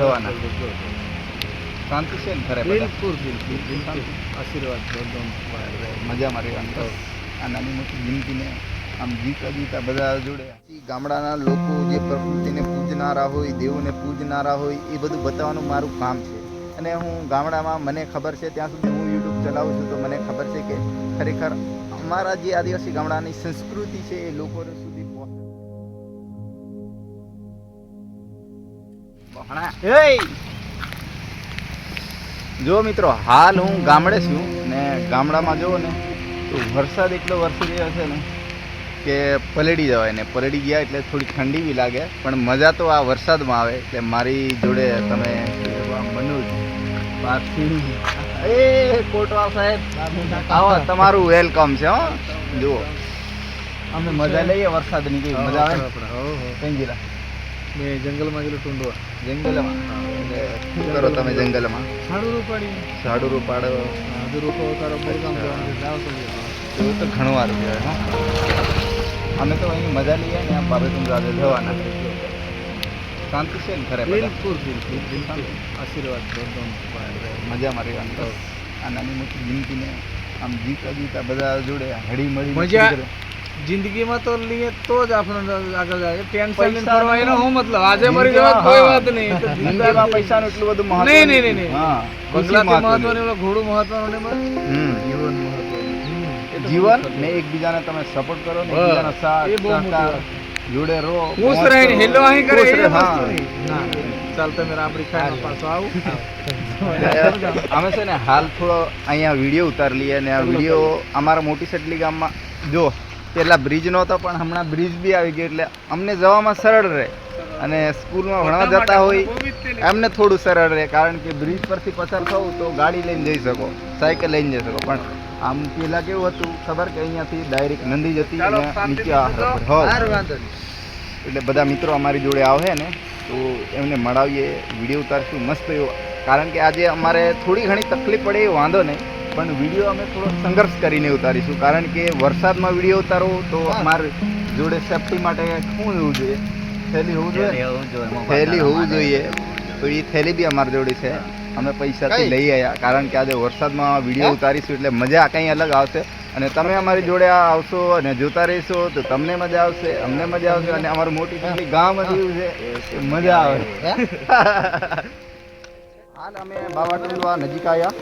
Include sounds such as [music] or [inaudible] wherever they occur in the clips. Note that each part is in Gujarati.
જવાના. શાંતિ છે ને બધા? બિલકુલ બિલકુલ બિલકુલ. આશીર્વાદ મજામાં રહેવાનું આ નાની મોટી જિંદગીને આમ જીતા જીતા બધા જોડે. ગામડાના લોકો જે પ્રકૃતિને પૂજનારા હોય દેવોને પૂજનારા હોય એ બધું બતાવવાનું મારું કામ છે. અને હું ગામડામાં મને ખબર છે ત્યાં સુધી હું યુટ્યુબ ચલાવું છું તો મને ખબર છે કે ખરેખર અમારા જે આદિવાસી ગામડાની સંસ્કૃતિ છે એ લોકો જો મિત્રો હાલ હું ગામડે છું ને ગામડામાં જુઓ ને તો વરસાદ એટલો વરસી રહ્યો છે ને કે પલળી જવાય ને પલળી ગયા એટલે થોડી ઠંડી બી લાગે પણ મજા તો આ વરસાદમાં આવે એટલે મારી જોડે તમે મનુજ એ કોટવા સાહેબ. આવો તમારું વેલકમ છે હો. જુઓ. અમે મજા લઈએ વરસાદની મજા આવે? થેન્ક ગયેલા મેં જંગલમાં ગયેલું ટુંડવા જંગલમાં કરો તમે જંગલમાં સાડું રૂપાડી ઝાડુ રૂપાડો સાડું રૂપો તારો જઈએ. એવું તો ઘણું સારું કહેવાય હા અમે તો અહીં મજા લઈએ ને આમ બાબેતુંગ રાજા જવાના શાંતિ છે ને ખરે બિલકુલ બિલકુલ બિલકુલ આશીર્વાદ મજામાં રહેવાનું આ નાની મોટી જિંદગીને આમ જીતા જીતા બધા જોડે હળી મળી મજા- જિંદગીમાં તો લઈએ તો જ આપણે આગળ જાય ટેન્શન લઈને પૈસા ફરવા એનો શું મતલબ? આજે મરી જવા કોઈ વાત નહીં. જિંદગીમાં પૈસાનું એટલું બધું મહત્વ નહીં, નહીં, નહીં. હા બંગલાથી મહત્વની. ઓલો ઘોડું મહત્વનું ને બસ જીવન જીવન ને એકબીજાને તમે સપોર્ટ કરો ને એકબીજાના સાથ જોડે રહો ખુશ રહીને હેલો અહીં કરે એ હા. ચાલ તમે રાબડી ખાઈને પાછો આવું. [laughs] અમે છે ને હાલ થોડો અહીંયા વીડિયો ઉતાર લઈએ અને આ વીડિયો અમારા મોટી સટલી ગામમાં જો પેલા બ્રિજ નહોતો પણ હમણાં બ્રિજ બી આવી ગયો એટલે અમને જવામાં સરળ રહે. અને સ્કૂલમાં ભણવા જતા હોય એમને થોડું સરળ રહે કારણ કે બ્રિજ પરથી પસાર થવું તો ગાડી લઈને જઈ શકો સાયકલ લઈને જઈ શકો. પણ આમ પેલા કેવું હતું ખબર કે અહીંયાથી ડાયરેક્ટ નંદી જતી નીચે. એટલે બધા મિત્રો અમારી જોડે આવે ને તો એમને મળાવીએ વીડિયો ઉતારશું મસ્ત એવો. કારણ કે આજે અમારે થોડી ઘણી તકલીફ પડે એ વાંધો નહીં. પણ વીડિયો અમે થોડો સંઘર્ષ કરીને ઉતારીશું. કારણ કે વરસાદમાં વીડિયો ઉતારો તો અમારે જોડે સેફટી માટે શું હોવું જોઈએ? થેલી હોવું જોઈએ? થેલી હોવું જોઈએ તો એ થેલી બી અમારી જોડે છે. અમે પૈસાથી લઈ આવ્યા કારણ કે આજે વરસાદમાં વીડિયો ઉતારીશું એટલે મજા કંઈ અલગ આવશે. અને તમે અમારી જોડે આવશો અને જોતા રહેશો તો તમને મજા આવશે અમને મજા આવશે અને અમારું મોટી મોટી ગામ એવું છે મજા આવે. [laughs] હાલ અમે ટુંડવા નજીક આવ્યા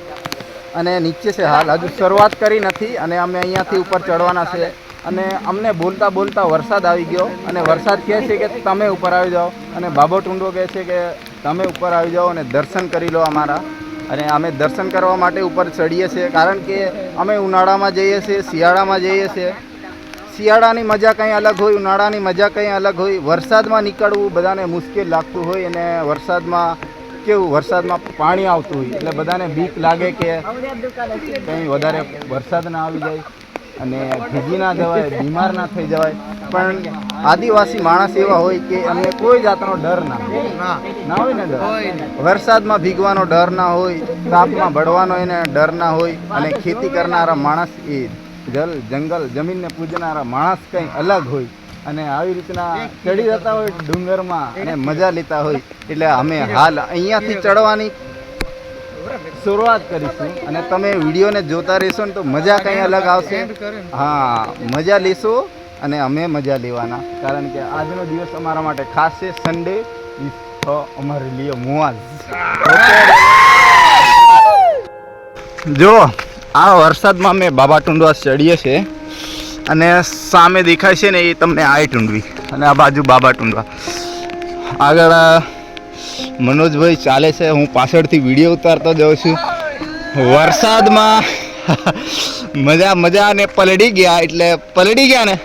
અને નીચે છે હાલ. હજુ શરૂઆત કરી નથી અને અમે અહીંયાથી ઉપર ચડવાના છે. અને અમને બોલતા બોલતા વરસાદ આવી ગયો અને વરસાદ કહે છે કે તમે ઉપર આવી જાઓ. અને બાબો ટુંડો કહે છે કે તમે ઉપર આવી જાઓ અને દર્શન કરી લો અમારા. અને અમે દર્શન કરવા માટે ઉપર ચડીએ છીએ. કારણ કે અમે ઉનાળામાં જઈએ છીએ, શિયાળામાં જઈએ છીએ. શિયાળાની મજા કંઈ અલગ હોય, ઉનાળાની મજા કંઈ અલગ હોય. વરસાદમાં નીકળવું બધાને મુશ્કેલ લાગતું હોય અને વરસાદમાં કેવું વરસાદમાં પાણી આવતું હોય? એટલે બધાને બીક લાગે કે કંઈ વધારે વરસાદ ના આવી જાય અને ભીજી ના જવાય બીમાર ના થઈ જવાય. પણ આદિવાસી માણસ એવા હોય કે એમને કોઈ જાતનો ડર ના હોય. ના હોય ને ડર? વરસાદમાં ભીગવાનો ડર ના હોય તાપમાં બળવાનો એને ડર ના હોય અને ખેતી કરનારા માણસ એ જલ જંગલ જમીનને પૂજનારા માણસ કંઈ અલગ હોય. અને આવી રીતના ચડી જતા હોય ડુંગરમાં અને મજા લેતા હોય. એટલે અમે હાલ અહીંયાથી ચડવાની શરૂઆત કરીશું. અને તમે વિડીયોને જોતા રહેશો ને તો મજા કંઈ અલગ આવશે. હા મજા લેશો અને અમે મજા લેવાના. કારણ કે આજનો દિવસ અમારા માટે ખાસ છે સન્ડે અમારે લીએ મુઆઝ જો આ વરસાદમાં અમે બાબા ટુંડવા ચડીએ છીએ. અને સામે દેખાય છે ને એ તમને આ ટુંડવી અને આ બાજુ બાબા ટુંડવા. આગળ મનોજભાઈ ચાલે છે. હું પાછળથી વીડિયો ઉતારતો જાઉં છું. વરસાદમાં [laughs] મજા મજા ને પલડી ગયા એટલે પલડી ગયા ને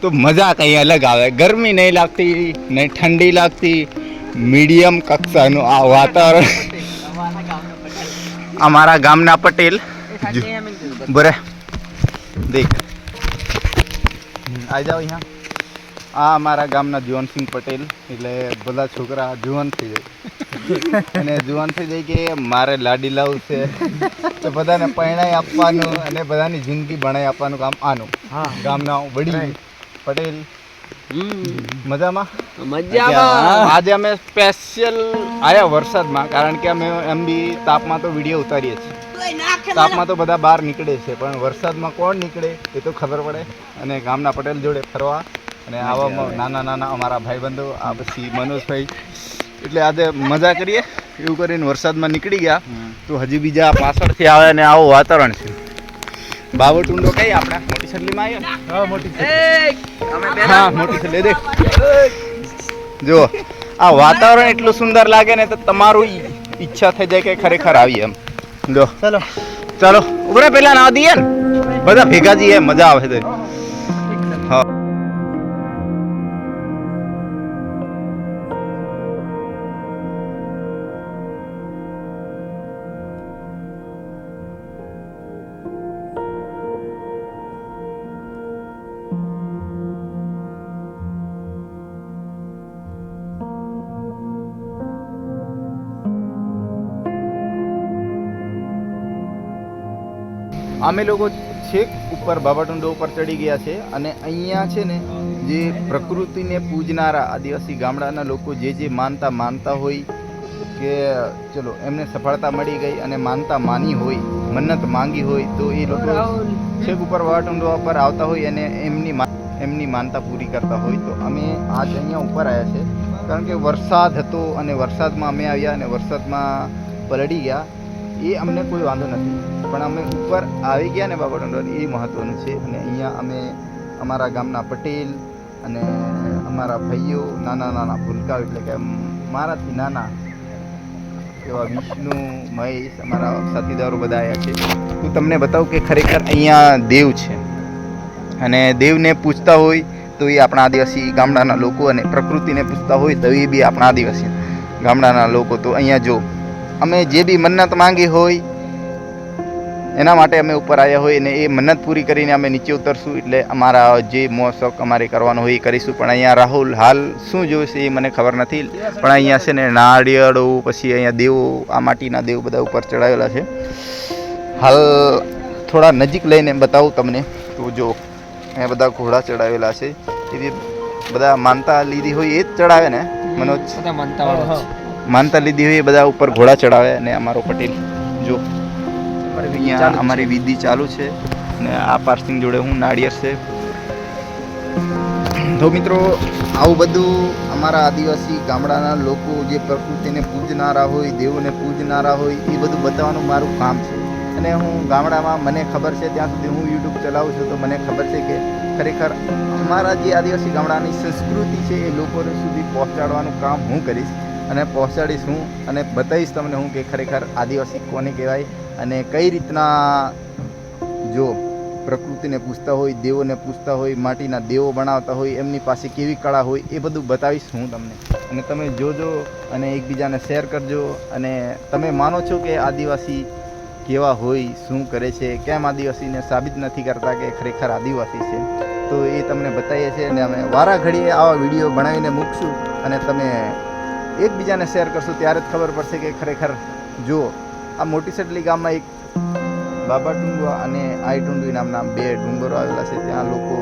તો મજા કંઈ અલગ આવે. ગરમી નહીં લાગતી નહીં ઠંડી લાગતી. મીડિયમ કક્ષાનું આ વાતાવરણ. અમારા ગામના પટેલ. બરે દેખ. આ જાઓ અહીંયા. આ અમારા ગામના જુવાનસિંહ પટેલ એટલે બધા છોકરા જુવાન થઈ જાય. અને જુવાન થઈ જાય કે મારે લાડી લાવવું છે. તો બધાને પરણાઈ આપવાનું અને બધાની જિંદગી ભણાઈ આપવાનું કામ આનું. હા. ગામના વડીલ પટેલ. મજામાં? મજામાં. આજે અમે સ્પેશિયલ આયા વરસાદમાં કારણ કે અમે એમ બી તાપમાં તો વીડિયો ઉતારીએ છીએ. તાપમાં તો બધા બહાર નીકળે છે પણ વરસાદમાં કોણ નીકળે એ તો ખબર પડે. અને ગામના પટેલ જોડે ફરવા અને આવામાં નાના નાના અમારા ભાઈબંધો આ પછી મનોજભાઈ. એટલે આજે મજા કરીએ એવું કરીને વરસાદમાં નીકળી ગયા. તો હજી બીજા પાછળથી આવે અને આવું વાતાવરણ છે. બાવટુંડો કઈ આપણે? મોટી સડલીમાં આવ્યો હા મોટી હા મોટી છે દેખ. જો આ વાતાવરણ એટલું સુંદર લાગે ને તો તમારું ઈચ્છા થઈ જાય કે ખરેખર આવીએ એમ. જો ચલો. ચાલો. ઉભરે પેલા ના દઈએ ને. બધા ભેગા જઈએ મજા આવે છે. હા. અમે લોકો છેક ઉપર બાબાટુંડો ઉપર ચડી ગયા છે અને અહીંયા છે ને જે પ્રકૃતિને પૂજનારા આદિવાસી ગામડાના લોકો જે જે માનતા માનતા હોય કે ચલો, એમને સફળતા મળી ગઈ અને માનતા માની હોય, મન્નત માંગી હોય, તો એ લોકો છેક ઉપર બાબાટુંડો ઉપર આવતા હોય અને એમની એમની માનતા પૂરી કરતા હોય. તો અમે આજ અહીંયા ઉપર આવ્યા છે. કારણ કે વરસાદ હતો અને વરસાદમાં અમે આવ્યા અને વરસાદમાં પલળી ગયા. એ અમને કોઈ વાંધો નથી. પણ અમે ઉપર આવી ગયા ને બાબા ડોંગર એ મહત્ત્વનું છે. અને અહીંયા અમે અમારા ગામના પટેલ અને અમારા ભાઈઓ, નાના નાના ભૂલકાઓ, એટલે કે મારાથી નાના એવા વિષ્ણુ, મહેશ, અમારા સાથીદારો બધા આવ્યા છે. હું તમને બતાવું કે ખરેખર અહીંયા દેવ છે. અને દેવને પૂછતા હોય તો એ આપણા આદિવાસી ગામડાના લોકો અને પ્રકૃતિને પૂછતા હોય તો એ બી આપણા આદિવાસી ગામડાના લોકો. તો અહીંયા જો અમે જે બી મન્નત માંગી હોય એના માટે અમે ઉપર આવ્યા હોય અને એ મન્નત પૂરી કરીને અમે નીચે ઉતરશું એટલે અમારા જે મોશોક અમારે કરવાનો હોય એ કરીશું. પણ અહીંયા રાહુલ હાલ શું જોઈશે એ મને ખબર નથી. પણ અહીંયા છે ને નાળિયેરો પછી અહીંયા દેવો આ માટીના દેવ બધા ઉપર ચડાવેલા છે. હાલ થોડા નજીક લઈને બતાવું તમને. તો જો અહીંયા બધા ઘોડા ચડાવેલા છે. એ બધા માનતા લીધી હોય એ જ ચડાવે ને મનોજ? માનતા લીધી હોય એ બધા ઉપર ઘોડા ચડાવે અને અમારો પટેલ જો. અહીંયા અમારી વિધિ ચાલુ છે અને આ પાર્સિંગ જોડે હું નાળિયેર છે. તો મિત્રો આવું બધું અમારા આદિવાસી ગામડાના લોકો જે પ્રકૃતિને પૂજનારા હોય દેવોને પૂજનારા હોય એ બધું બતાવવાનું મારું કામ છે. અને હું ગામડામાં મને ખબર છે ત્યાં સુધી હું યુટ્યુબ ચલાવું છું તો મને ખબર છે કે ખરેખર અમારા જે આદિવાસી ગામડાની સંસ્કૃતિ છે એ લોકો સુધી પહોંચાડવાનું કામ હું કરીશ. અને પહોંચાડીશ હું અને બતાવીશ તમને હું કે ખરેખર આદિવાસી કોને કહેવાય અને કઈ રીતના જો પ્રકૃતિને પૂછતા હોય, દેવોને પૂછતા હોય, માટીના દેવો બનાવતા હોય, એમની પાસે કેવી કળા હોય એ બધું બતાવીશ હું તમને. અને તમે જોજો અને એકબીજાને શેર કરજો અને તમે માનો છો કે આદિવાસી કેવા હોય, શું કરે છે, કેમ આદિવાસીને સાબિત નથી કરતા કે ખરેખર આદિવાસી છે? તો એ તમને બતાવીએ છીએ અને અમે વારા ઘડીએ આવા વીડિયો બનાવીને મૂકશું અને તમે એકબીજાને શેર કરશું, ત્યારે જ ખબર પડશે કે ખરેખર જુઓ, આ મોટી સટલી ગામમાં એક બાબા ટુંડવા અને આઈ ટુંડવી નામના બે ડુંગરો આવેલા છે. ત્યાં લોકો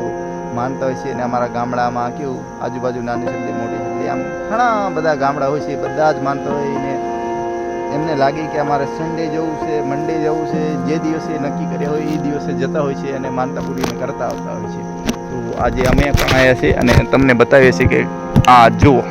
માનતા હોય છે અને અમારા ગામડામાં કેવું, આજુબાજુ નાની સટલી, મોટી સટલી, આમ ઘણા બધા ગામડા હોય છે બધા જ માનતા હોય ને એમને લાગે કે અમારે સન્ડે જવું છે મંડે જવું છે, જે દિવસે નક્કી કર્યા હોય એ દિવસે જતા હોય છે અને માનતા પૂરીને કરતા આવતા હોય છે. તો આજે અમે પણ આવ્યા છીએ અને તમને બતાવીએ છીએ કે આ જુઓ.